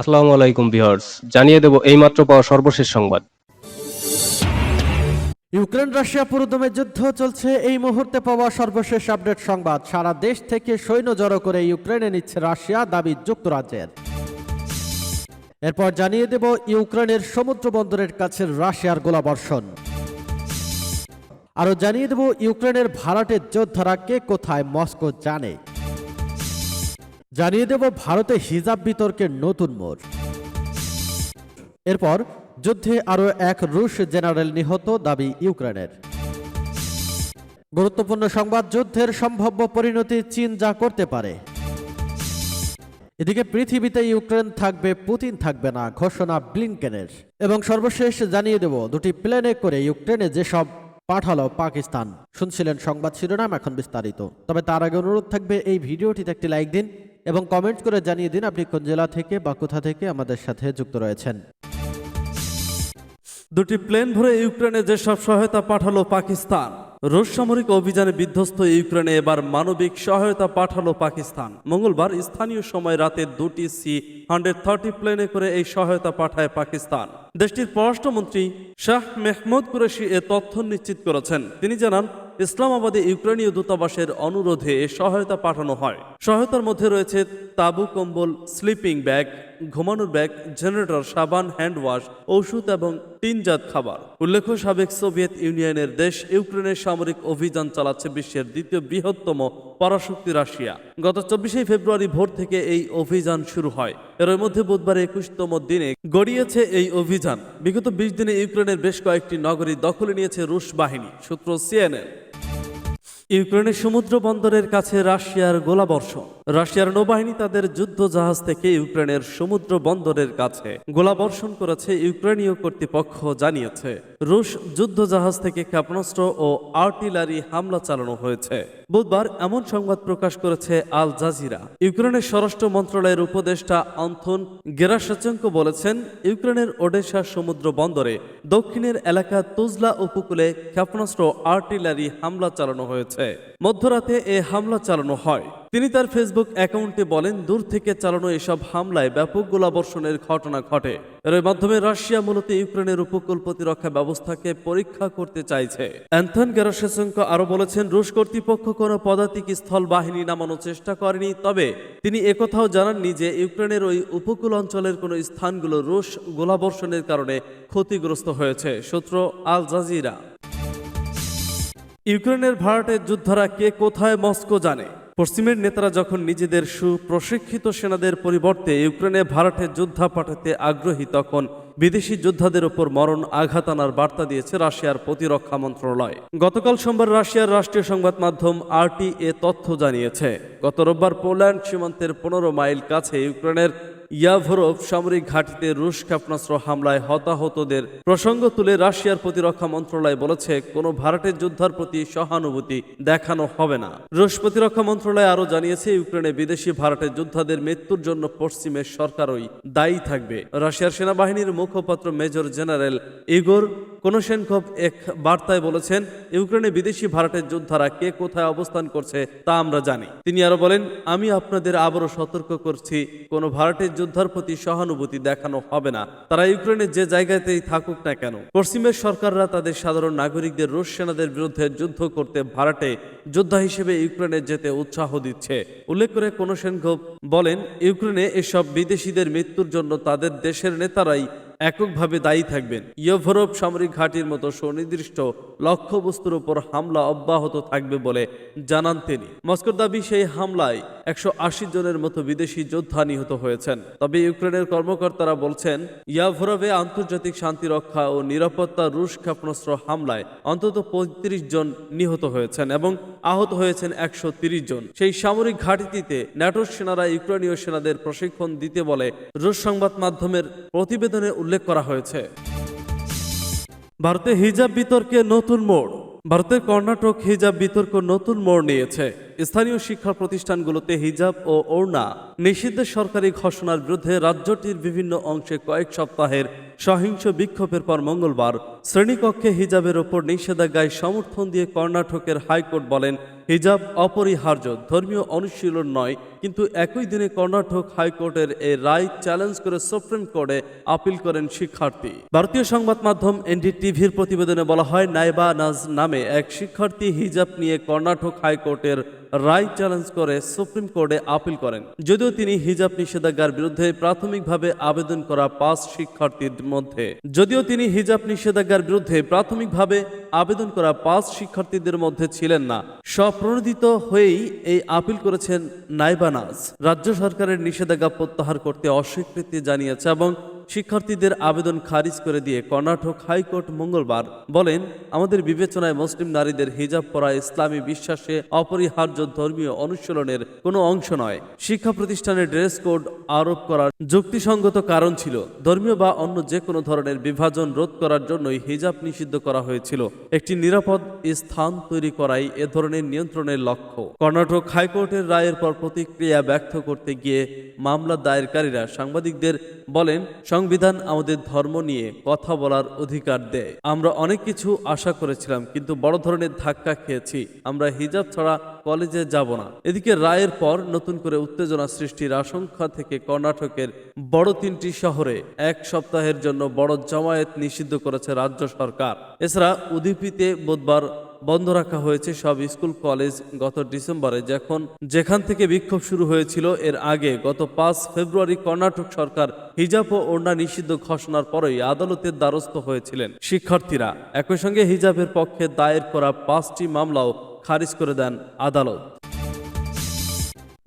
আসসালামু আলাইকুম ভিউয়ার্স, জানিয়ে দেব এইমাত্র পাওয়া সর্বশেষ সংবাদ। ইউক্রেন রাশিয়া পুরোদমে যুদ্ধ চলছে, এই মুহূর্তে পাওয়া সর্বশেষ আপডেট সংবাদ। সারা দেশ থেকে সৈন্য জড়ো করে ইউক্রেনে নিচ্ছে রাশিয়া, দাবি যুক্তরাজ্যের। এরপর জানিয়ে দেব ইউক্রেনের সমুদ্র বন্দরের কাছে রাশিয়ার গোলাবর্ষণ। আরও জানিয়ে দেব ইউক্রেনের ভাড়াটের যোদ্ধারা কে কোথায় মস্কো জানে। জানিয়ে দেব ভারতে হিজাব বিতর্কের নতুন মোড়। এরপর যুদ্ধে আরও এক রুশ জেনারেল নিহত দাবি ইউক্রেনের। গুরুত্বপূর্ণ সংবাদ, যুদ্ধের সম্ভাব্য পরিণতি চীন যা করতে পারে। এদিকে পৃথিবীতে ইউক্রেন থাকবে, পুতিন থাকবে না, ঘোষণা ব্লিনকেনের। এবং সর্বশেষ জানিয়ে দেব, দুটি প্লেনে করে ইউক্রেনে যেসব পাঠালো পাকিস্তান। শুনছিলেন সংবাদ শিরোনাম, এখন বিস্তারিত। তবে তার আগে অনুরোধ থাকবে, এই ভিডিওটিতে একটি লাইক দিন এবং কমেন্ট করে জানিয়ে দিন আপনি কোন জেলা থেকে বা কোথা থেকে আমাদের সাথে যুক্ত রয়েছেন। দুটি প্লেন ভরে ইউক্রেনে যেসব সহায়তা পাঠালো পাকিস্তান। রুশ সামরিক অভিযানে বিধ্বস্ত ইউক্রেনে এবার মানবিক সহায়তা পাঠালো পাকিস্তান। মঙ্গলবার স্থানীয় সময় রাতে দুটি সি হান্ড্রেড থার্টি প্লেনে করে এই সহায়তা পাঠায় পাকিস্তান। দেশটির পররাষ্ট্রমন্ত্রী শাহ মেহমুদ কুরেশি এ তথ্য নিশ্চিত করেছেন। তিনি জানান ইসলামাবাদে ইউক্রেনীয় দূতাবাসের অনুরোধে সহায়তা পাঠানো হয়। সহায়তার মধ্যে রয়েছে তাবু, কম্বল স্লিপিং ব্যাগ ঘুমানোর ব্যাগ জেনারেটর সাবান হ্যান্ড ওয়াশ ঔষধ এবং টিনজাত খাবার। উল্লেখ্য, সাবেক সোভিয়েত ইউনিয়নের দেশ ইউক্রেনের সামরিক অভিযান চালাচ্ছে বিশ্বের দ্বিতীয় বৃহত্তম পরাশক্তি রাশিয়া। গত চব্বিশে ফেব্রুয়ারি ভোর থেকে এই অভিযান শুরু হয়। এর মধ্যে বুধবার একুশতম দিনে গড়িয়েছে এই অভিযান। বিগত বিশ দিনে ইউক্রেনের বেশ কয়েকটি নগরী দখলে নিয়েছে রুশ বাহিনী, সূত্র সিএনএন। ইউক্রেনের সমুদ্র বন্দরের কাছে রাশিয়ার গোলাবর্ষণ। রাশিয়ার নৌবাহিনী তাদের যুদ্ধ জাহাজ থেকে ইউক্রেনের সমুদ্র বন্দরের কাছে গোলাবর্ষণ করেছে ইউক্রেনীয় কর্তৃপক্ষ জানিয়েছে। রুশ যুদ্ধ জাহাজ থেকে ক্ষেপণাস্ত্র ও আর্টিলারি হামলা চালানো হয়েছে। বুধবার এমন সংবাদ প্রকাশ করেছে আল জাজিরা। ইউক্রেনের স্বরাষ্ট্র মন্ত্রণালয়ের উপদেষ্টা অন্থন গেরাসচেঙ্কো বলেছেন, ইউক্রেনের ওডেশা সমুদ্র বন্দরে দক্ষিণের এলাকা তুজলা উপকূলে ক্ষেপণাস্ত্র আর্টিলারি হামলা চালানো হয়েছে। মধ্যরাতে এ হামলা চালানো হয়। তিনি তার ফেসবুক অ্যাকাউন্টে বলেন, দূর থেকে চালানো এসব হামলায় ব্যাপক গোলাবর্ষণের ঘটনা ঘটে। এর মাধ্যমে রাশিয়া মূলত ইউক্রেনের উপকূল প্রতিরক্ষা ব্যবস্থাকে পরীক্ষা করতে চাইছে। অ্যান্থন গ্যারাসেসেঙ্কো আরও বলেছেন, রুশ কর্তৃপক্ষ কোনো পদাতিক স্থল বাহিনী নামানোর চেষ্টা করেনি, তবে তিনি একথাও জানাননি যে ইউক্রেনের ওই উপকূল অঞ্চলের কোনো স্থানগুলো রুশ গোলাবর্ষণের কারণে ক্ষতিগ্রস্ত হয়েছে। সূত্র আল জাজিরা। ইউক্রেনের ভাড়াটের যোদ্ধারা কে কোথায় মস্কো জানে? পশ্চিমের নেতারা যখন নিজেদের সুপ্রশিক্ষিত সেনাদের পরিবর্তে ইউক্রেনে ভাড়াটে যোদ্ধা পাঠাতে আগ্রহী তখন বিদেশি যোদ্ধাদের ওপর মরণ আঘাত আনার বার্তা দিয়েছে রাশিয়ার প্রতিরক্ষা মন্ত্রণালয়। গতকাল সোমবার রাশিয়ার রাষ্ট্রীয় সংবাদ মাধ্যম আরটি এ তথ্য জানিয়েছে, গত রোববার পোল্যান্ড সীমান্তের পনেরো মাইল কাছে ইউক্রেনের ইয়াভরভ সামরিক ঘাঁটিতে রুশ ক্ষেপণাস্ত্র হামলায় হতাহতদের প্রসঙ্গ তুলে রাশিয়ার প্রতিরক্ষা মন্ত্রণালয় বলেছে, কোনো ভারতের যোদ্ধার প্রতি সহানুভূতি দেখানো হবে না। রুশ প্রতিরক্ষা মন্ত্রণালয় আরও জানিয়েছে, ইউক্রেনে বিদেশি ভারতের যোদ্ধাদের মৃত্যুর জন্য পশ্চিমের সরকারই দায়ী থাকবে। রাশিয়ার সেনাবাহিনীর মুখপাত্র মেজর জেনারেল ইগোর কোনোশেনকভ এক বার্তায় বলেছেন, ইউক্রেনে বিদেশি ভারতের যোদ্ধারা কে কোথায় অবস্থান করছে তা আমরা জানি। তিনি আরও বলেন, আমি আপনাদের আবারও সতর্ক করছি, কোনো ভারতের যোদ্ধার প্রতি সহানুভূতি দেখানো হবে না। তারা ইউক্রেনের যে জায়গাতেই থাকুক না কেন। পশ্চিমের সরকাররা তাদের সাধারণ নাগরিকদের, রুশ সেনাদের বিরুদ্ধে যুদ্ধ করতে ভারতে যোদ্ধা হিসেবে ইউক্রেনে যেতে উৎসাহ দিচ্ছে। উল্লেখ করে কোনোশেনকভ বলেন, ইউক্রেনে এসব বিদেশিদের মৃত্যুর জন্য তাদের দেশের নেতারাই এককভাবে দায়ী থাকবেন। ইয়োভরভ সামরিক ঘাঁটির মতো সুনির্দিষ্ট লক্ষ্যবস্তুর উপর হামলা অব্যাহত থাকবে বলে জানান তিনি। মস্কোর দাবি, সেই হামলায় একশো আশি জনের মতো বিদেশি যোদ্ধা নিহত হয়েছেন। তবে ইউক্রেনের কর্মকর্তারা বলছেন, ইয়াভরভে আন্তর্জাতিক শান্তি রক্ষা ও নিরাপত্তা রুশ ক্ষেপণাস্ত্র হামলায় অন্তত পঁয়ত্রিশ জন নিহত হয়েছেন এবং আহত হয়েছেন একশো জন। সেই সামরিক ঘাঁটিতে ন্যাটোর সেনারা ইউক্রেনীয় সেনাদের প্রশিক্ষণ দিতে বলে রুশ সংবাদ মাধ্যমের প্রতিবেদনে উল্লেখ করা হয়েছে। ভারতে হিজাব বিতর্কে নতুন মোড়। ভারতের কর্ণাটক হিজাব বিতর্ক নতুন মোড় নিয়েছে। স্থানীয় শিক্ষা প্রতিষ্ঠানগুলোতে হিজাব ও ওড়না নিষিদ্ধের সরকারি ঘোষণার বিরুদ্ধে রাজ্যটির বিভিন্ন অংশে কয়েক সপ্তাহের সহিংস বিক্ষোভের পর মঙ্গলবার শ্রেণীকক্ষে হিজাবের ওপর নিষেধাজ্ঞায় সমর্থন দিয়ে কর্ণাটকের হাইকোর্ট বলেন হিজাব অপরিহার্য, ধর্মীয় অনুশীলন নয়, কিন্তু একই দিনে কর্ণাটক হাইকোর্টের এই রায় চ্যালেঞ্জ করে সুপ্রিম কোর্টে আপিল করেন শিক্ষার্থী। ভারতীয় সংবাদ মাধ্যম এনডিটিভির প্রতিবেদনে বলা হয়, নাইবা নাজ নামে এক শিক্ষার্থী হিজাব নিয়ে কর্ণাটক হাইকোর্টের রায় চ্যালেঞ্জ করে সুপ্রিম কোর্টে আপিল করেন। যদিও তিনি হিজাব নিষেধাজ্ঞার বিরুদ্ধে প্রাথমিকভাবে আবেদন করা পাঁচ শিক্ষার্থীর মধ্যে। যদিও তিনি হিজাব নিষেধাজ্ঞার বিরুদ্ধে প্রাথমিকভাবে আবেদন করা পাঁচ শিক্ষার্থীদের মধ্যে ছিলেন না। স্বপ্রণোদিত হয়েই এই আপিল করেছেন নাইবানাজ রাজ্য সরকারের নিষেধাজ্ঞা প্রত্যাহার করতে অস্বীকৃতি জানিয়েছে এবং শিক্ষার্থীদের আবেদন খারিজ করে দিয়ে কর্ণাটক হাইকোর্ট মঙ্গলবার বলেন, আমাদের বিবেচনায় মুসলিম নারীদের হিজাব পরা ইসলামী বিশ্বাসে অপরিহার্য ধর্মীয় অনুশীলনের কোনো অংশ নয়। শিক্ষা প্রতিষ্ঠানের ড্রেস কোড আরোপ করার যুক্তিসঙ্গত কারণ ছিল। ধর্মীয় বা অন্য যে কোনো ধরনের বিভাজন রোধ করার জন্যই হিজাব নিষিদ্ধ করা হয়েছিল। একটি নিরাপদ স্থান তৈরি করাই এ ধরনের নিয়ন্ত্রণের লক্ষ্য। কর্ণাটক হাইকোর্টের রায়ের পর প্রতিক্রিয়া ব্যক্ত করতে গিয়ে মামলা দায়েরকারীরা সাংবাদিকদের বলেন সংবিধান আমাদের ধর্ম নিয়ে কথা বলার অধিকার দেয়। আমরা অনেক কিছু আশা করেছিলাম, কিন্তু বড় ধরনের ধাক্কা খেয়েছি। আমরা হিজাব ছাড়া কলেজে যাব না। এদিকে রায়ের পর নতুন করে উত্তেজনা সৃষ্টির আশঙ্কা থেকে কর্ণাটকের বড় তিনটি শহরে এক সপ্তাহের জন্য বড় জমায়েত নিষিদ্ধ করেছে রাজ্য সরকার। এছাড়া উদুপিতে বুধবার বন্ধ রাখা হয়েছে সব স্কুল, কলেজ গত ডিসেম্বরে। যখন যেখান থেকে বিক্ষোভ শুরু হয়েছিল, এর আগে গত পাঁচ ফেব্রুয়ারি কর্ণাটক সরকার হিজাব ও ওড়না নিষিদ্ধ ঘোষণার পরেই আদালতের দ্বারস্থ হয়েছিলেন শিক্ষার্থীরা। একই সঙ্গে হিজাবের পক্ষে দায়ের করা পাঁচটি মামলাও খারিজ করে দেন আদালত।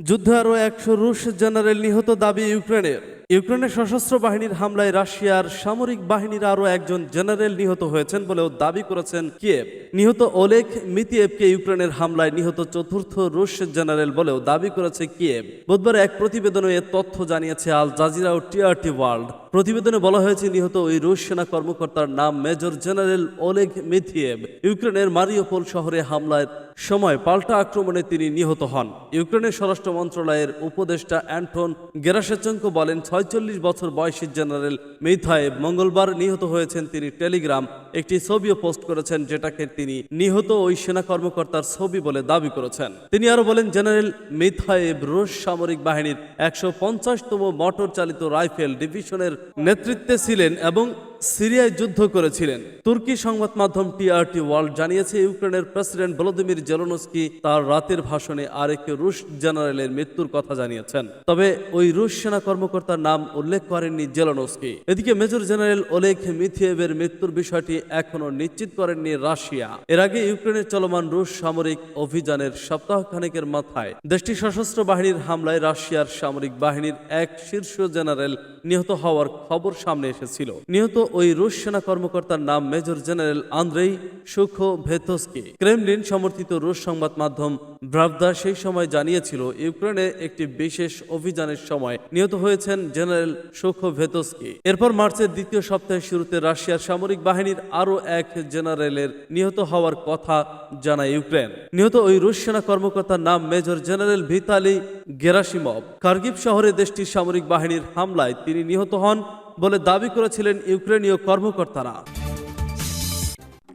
যুদ্ধে আরও একশো রুশ জেনারেল নিহত দাবি ইউক্রেনের। ইউক্রেনের সশস্ত্র বাহিনীর হামলায় রাশিয়ার সামরিক বাহিনীর আরও একজন জেনারেল নিহত হয়েছেন বলেও দাবি করেছেন কিয়েভ। নিহত ওলেক মিতিয়েভকে ইউক্রেনের হামলায় নিহত চতুর্থ রুশ জেনারেল বলেও দাবি করেছে কিয়েভ। বুধবার এক প্রতিবেদনে তথ্য জানিয়েছে আল জাজিরা ও টিআরটি ওয়ার্ল্ড। প্রতিবেদনে বলা হয়েছে, নিহত ওই রুশ সেনা কর্মকর্তার নাম মেজর জেনারেল ওলেগ মিথিয়েভ। ইউক্রেনের মারিওপোল শহরে হামলার সময় পাল্টা আক্রমণে তিনি নিহত হন। ইউক্রেনের স্বরাষ্ট্র মন্ত্রণালয়ের উপদেষ্টা অ্যান্টন গেরাশেচেঙ্কো বলেন, ছয়চল্লিশ বছর বয়সী জেনারেল মিথায়েব মঙ্গলবার নিহত হয়েছেন তিনি টেলিগ্রাম, একটি ছবিও পোস্ট করেছেন যেটাকে তিনি নিহত ওই সেনা কর্মকর্তার ছবি বলে দাবি করেছেন। তিনি আরও বলেন, জেনারেল মিথায়েব রুশ সামরিক বাহিনীর একশো পঞ্চাশতম মোটর চালিত রাইফেল ডিভিশনের নেতৃত্বে ছিলেন এবং সিরিয়ায় যুদ্ধ করেছিলেন। তুর্কি সংবাদ মাধ্যম টিআরটি ওয়ার্ল্ড জানিয়েছে, ইউক্রেনের প্রেসিডেন্ট ভলোদিমির জেলনস্কি তার রাতের ভাষণে আরেক রুশ জেনারেলের মৃত্যুর কথা জানিয়েছেন। তবে ওই রুশ সেনা কর্মকর্তার নাম উল্লেখ করেননি জেলনস্কি। এদিকে মেজর জেনারেল ওলেখ মিথিয়েভের মৃত্যুর বিষয়টি এখনও নিশ্চিত করেননি রাশিয়া। এর আগে ইউক্রেনের চলমান রুশ সামরিক অভিযানের সপ্তাহখানেকের মাথায় দেশটির সশস্ত্র বাহিনীর হামলায় রাশিয়ার সামরিক বাহিনীর এক শীর্ষ জেনারেল নিহত হওয়ার খবর সামনে এসেছিল। নিহত ওই রুশ সেনা কর্মকর্তার নাম major general Andrei Sukhovetsky Kremlin সমর্থিত রুশ সংবাদ মাধ্যম ব্রাভদা সেই সময় জানিয়েছিল, ইউক্রেনে একটি বিশেষ অভিযানের সময় নিহত হয়েছেন জেনারেল সুখো ভেতস্কি এরপর মার্চের দ্বিতীয় সপ্তাহের শুরুতে রাশিয়ার সামরিক বাহিনীর আরও এক জেনারেলের নিহত হওয়ার কথা জানায় ইউক্রেন। নিহত ওই রুশ সেনা কর্মকর্তার নাম major general Vitaly Gerasimov. Kharkiv শহরে দেশটির সামরিক বাহিনীর হামলায় তিনি নিহত হন বলে দাবি করেছিলেন ইউক্রেনীয় কর্মকর্তারা।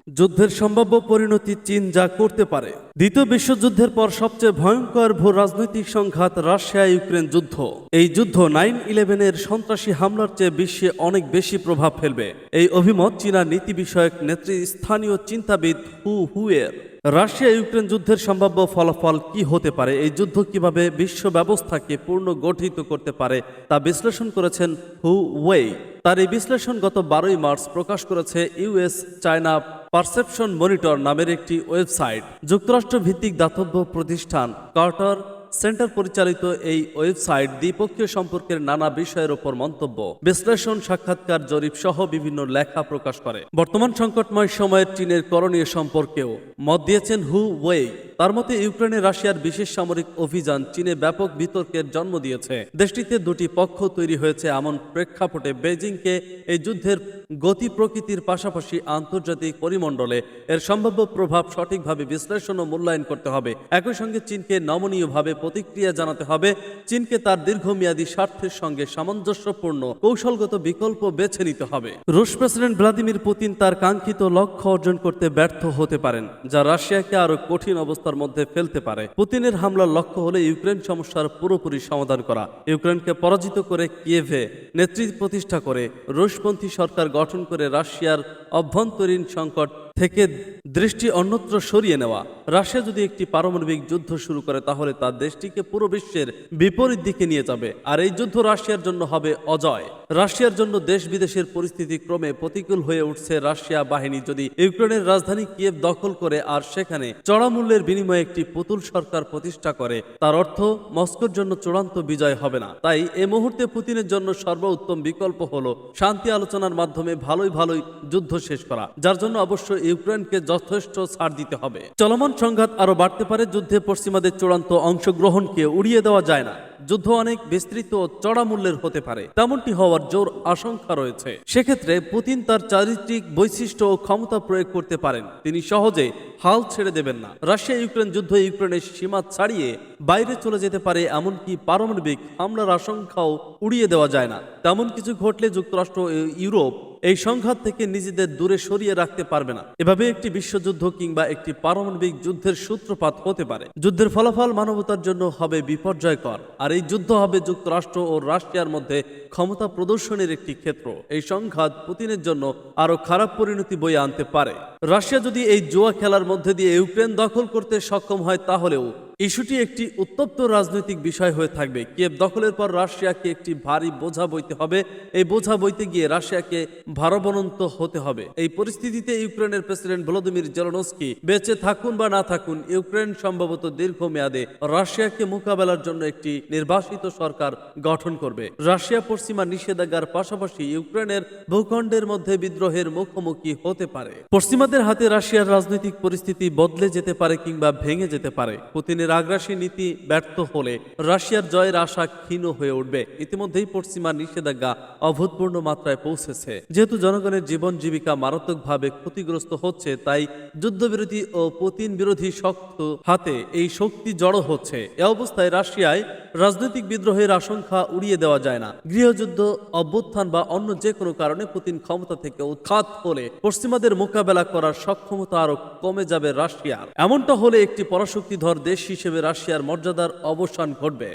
যুদ্ধের সম্ভাব্য পরিণতি চীন যা করতে পারে। দ্বিতীয় বিশ্বযুদ্ধের পর সবচেয়ে ভয়ঙ্কর ভূ রাজনৈতিক সংঘাত রাশিয়া ইউক্রেন যুদ্ধ। এই যুদ্ধ নাইন ইলেভেনের সন্ত্রাসী হামলার চেয়ে বিশ্বে অনেক বেশি প্রভাব ফেলবে। এই অভিমত চীনা নীতি বিষয়ক নেত্রী স্থানীয় চিন্তাবিদ হু হুয়ের। রাশিয়া ইউক্রেন যুদ্ধের সম্ভাব্য ফলাফল কি হতে পারে, এই যুদ্ধ কীভাবে বিশ্ব ব্যবস্থাকে পূর্ণ গঠিত করতে পারে তা বিশ্লেষণ করেছেন হু ওয়েই। তার এই বিশ্লেষণ গত বারোই মার্চ প্রকাশ করেছে ইউএস চায়না পারসেপশন মনিটর নামের একটি ওয়েবসাইট যুক্তরাষ্ট্র ভিত্তিক দাতব্য প্রতিষ্ঠান কার্টার সেন্টার পরিচালিত এই ওয়েবসাইট দ্বিপক্ষীয় সম্পর্কের নানা বিষয়ের ওপর মন্তব্য। বিশ্লেষণ, সাক্ষাৎকার, জরিপ সহ বিভিন্ন লেখা প্রকাশ করে। বর্তমান সংকটময় সময়ের চীনের করণীয় সম্পর্কেও মত দিয়েছেন হু ওয়েই। তার মতে, ইউক্রেনে রাশিয়ার বিশেষ সামরিক অভিযান চীনে ব্যাপক বিতর্কের জন্ম দিয়েছে। দেশটিতে দুটি পক্ষ তৈরি হয়েছে এমন প্রেক্ষাপটে বেজিংকে এই যুদ্ধের গতি প্রকৃতির পাশাপাশি আন্তর্জাতিক পরিমণ্ডলে এর সম্ভাব্য প্রভাব সঠিকভাবে বিশ্লেষণ ও মূল্যায়ন করতে হবে। একই সঙ্গে চীনকে নমনীয়ভাবে প্রতিক্রিয়া জানাতে হবে। চীনকে তার দীর্ঘমেয়াদী স্বার্থের সঙ্গে সামঞ্জস্যপূর্ণ, কৌশলগত বিকল্প বেছে নিতে হবে। রুশ প্রেসিডেন্ট ভ্লাদিমির পুতিন তার কাঙ্ক্ষিত লক্ষ্য অর্জন করতে ব্যর্থ হতে পারেন, যা রাশিয়াকে আরও কঠিন অবস্থার মধ্যে ফেলতে পারে। পুতিনের হামলার লক্ষ্য হলে ইউক্রেন সমস্যার পুরোপুরি সমাধান করা। ইউক্রেনকে পরাজিত করে কিয়েভে নেতৃত্ব প্রতিষ্ঠা করে রুশপন্থী সরকার গঠন করে রাশিয়ার অভ্যন্তরীণ সংকট থেকে দৃষ্টি অন্যত্র সরিয়ে নেওয়া। রাশিয়া যদি একটি পারমাণবিক যুদ্ধ শুরু করে, তাহলে তার দেশটিকে পুরো বিশ্বের বিপরীত দিকে নিয়ে যাবে। আর এই যুদ্ধ রাশিয়ার জন্য হবে অজয়। রাশিয়ার জন্য দেশ বিদেশের পরিস্থিতি ক্রমে প্রতিকূল হয়ে উঠছে রাশিয়া বাহিনী। যদি ইউক্রেনের রাজধানী কিয়েভ দখল করে, আর সেখানে চড়া মূল্যের বিনিময়ে একটি পুতুল সরকার প্রতিষ্ঠা করে, তার অর্থ মস্কোর জন্য চূড়ান্ত বিজয় হবে না। তাই এ মুহূর্তে পুতিনের জন্য সর্বোত্তম বিকল্প হলো শান্তি আলোচনার মাধ্যমে ভালোই ভালোই যুদ্ধ শেষ করা, যার জন্য অবশ্য ইউক্রেনকে যথেষ্ট ছাড় দিতে হবে। চলমান সংঘাত আরও বাড়তে পারে, যুদ্ধে পশ্চিমাদের চূড়ান্ত অংশগ্রহণকে উড়িয়ে দেওয়া যায় না। যুদ্ধ অনেক বিস্তৃত ও চড়া মূল্যের হতে পারে, তেমনটি হওয়ার জোর আশঙ্কা রয়েছে। সেক্ষেত্রে পুতিন তার চারিত্রিক বৈশিষ্ট্য ও ক্ষমতা প্রয়োগ করতে পারেন। তিনি সহজে হাল ছেড়ে দেবেন না। রাশিয়া ইউক্রেন যুদ্ধ ইউক্রেনের সীমা ছাড়িয়ে বাইরে চলে যেতে পারে, এমনকি পারমাণবিক হামলার আশঙ্কাও উড়িয়ে দেওয়া যায় না। তেমন কিছু ঘটলে যুক্তরাষ্ট্র ইউরোপ এই সংঘাত থেকে নিজেদের দূরে সরিয়ে রাখতে পারবে না। এভাবে একটি বিশ্বযুদ্ধ কিংবা একটি পারমাণবিক যুদ্ধের সূত্রপাত হতে পারে। যুদ্ধের ফলাফল মানবতার জন্য হবে বিপর্যয়কর। আর এই যুদ্ধ হবে যুক্তরাষ্ট্র ও রাশিয়ার মধ্যে ক্ষমতা প্রদর্শনের একটি ক্ষেত্র। এই সংঘাত পুতিনের জন্য আরও খারাপ পরিণতি বয়ে আনতে পারে। রাশিয়া যদি এই জুয়া খেলার মধ্যে দিয়ে ইউক্রেন দখল করতে সক্ষম হয়, তাহলেও ইস্যুটি একটি উত্তপ্ত রাজনৈতিক বিষয় হয়ে থাকবে। কিয়েভ দখলের পর রাশিয়াকে একটি ভারী বোঝা বইতে হবে। এই বোঝা বইতে গিয়ে রাশিয়াকে ভারবনন্ত হতে হবে। এই পরিস্থিতিতে ইউক্রেনের প্রেসিডেন্ট ভলোদিমির জেলনস্কি, বেঁচে থাকুন বা না থাকুন, ইউক্রেন সম্ভবত দীর্ঘমেয়াদে রাশিয়াকে মোকাবেলার জন্য একটি নির্বাসিত সরকার গঠন করবে। রাশিয়া পশ্চিমা নিষেধাজ্ঞার পাশাপাশি ইউক্রেনের ভূখণ্ডের মধ্যে বিদ্রোহের মুখোমুখি হতে পারে। পশ্চিমাদের হাতে রাশিয়ার রাজনৈতিক পরিস্থিতি বদলে যেতে পারে কিংবা ভেঙে যেতে পারে। পুতিনের আগ্রাসী নীতি ব্যর্থ হলে রাশিয়ার জয়ের আশা ক্ষীণ হয়ে উঠবে। ইতিমধ্যেই পশ্চিমা নিষেধাজ্ঞা অভূতপূর্ণ মাত্রায় পৌঁছেছে। যেহেতু জনগণের জীবন জীবিকা মারাত্মকভাবে ক্ষতিগ্রস্ত হচ্ছে, তাই যুদ্ধবিরোধী ও পুতিন বিরোধী শক্ত হাতে এই শক্তি জড়ো হচ্ছে। এ অবস্থায় রাশিয়ায় রাজনৈতিক বিদ্রোহের আশঙ্কা উড়িয়ে দেওয়া যায় না। গৃহযুদ্ধ, অভ্যুত্থান বা অন্য যে কোনো কারণে পুতিন ক্ষমতা থেকে উৎখাত হলে পশ্চিমাদের মোকাবেলা করার সক্ষমতা আরও কমে যাবে রাশিয়ার। এমনটা হলে একটি পরাশক্তিধর দেশ হিসেবে রাশিয়ার মর্যাদার অবসান ঘটবে।